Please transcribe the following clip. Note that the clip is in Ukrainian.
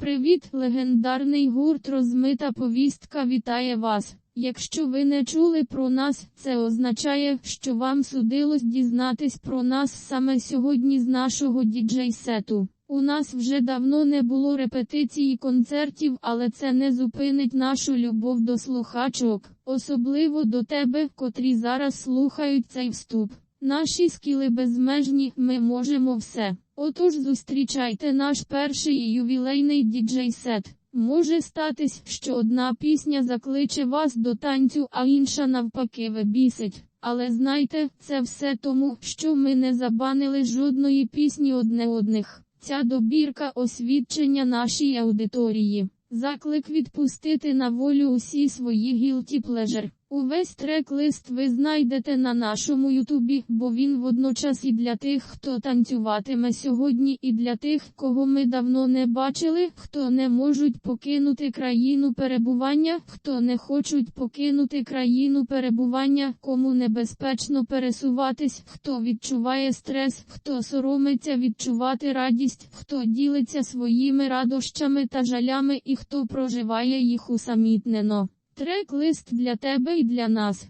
Привіт, легендарний гурт Розмита повістка вітає вас. Якщо ви не чули про нас, це означає, що вам судилось дізнатись про нас саме сьогодні з нашого діджей-сету. У нас вже давно не було репетицій і концертів, але це не зупинить нашу любов до слухачок, особливо до тебе, котрі зараз слухають цей вступ. Наші скіли безмежні, ми можемо все. Отож зустрічайте наш перший ювілейний діджей-сет. Може статись, що одна пісня закличе вас до танцю, а інша навпаки вибісить. Але знайте, це все тому, що ми не забанили жодної пісні одне одних. Ця добірка освідчення нашій аудиторії. Заклик відпустити на волю усі свої гілті плежер. Увесь трек-лист ви знайдете на нашому ютубі, бо він водночас і для тих, хто танцюватиме сьогодні, і для тих, кого ми давно не бачили, хто не можуть покинути країну перебування, хто не хочуть покинути країну перебування, кому небезпечно пересуватись, хто відчуває стрес, хто соромиться відчувати радість, хто ділиться своїми радощами та жалями і хто проживає їх усамітнено. Трек-лист для тебе і для нас.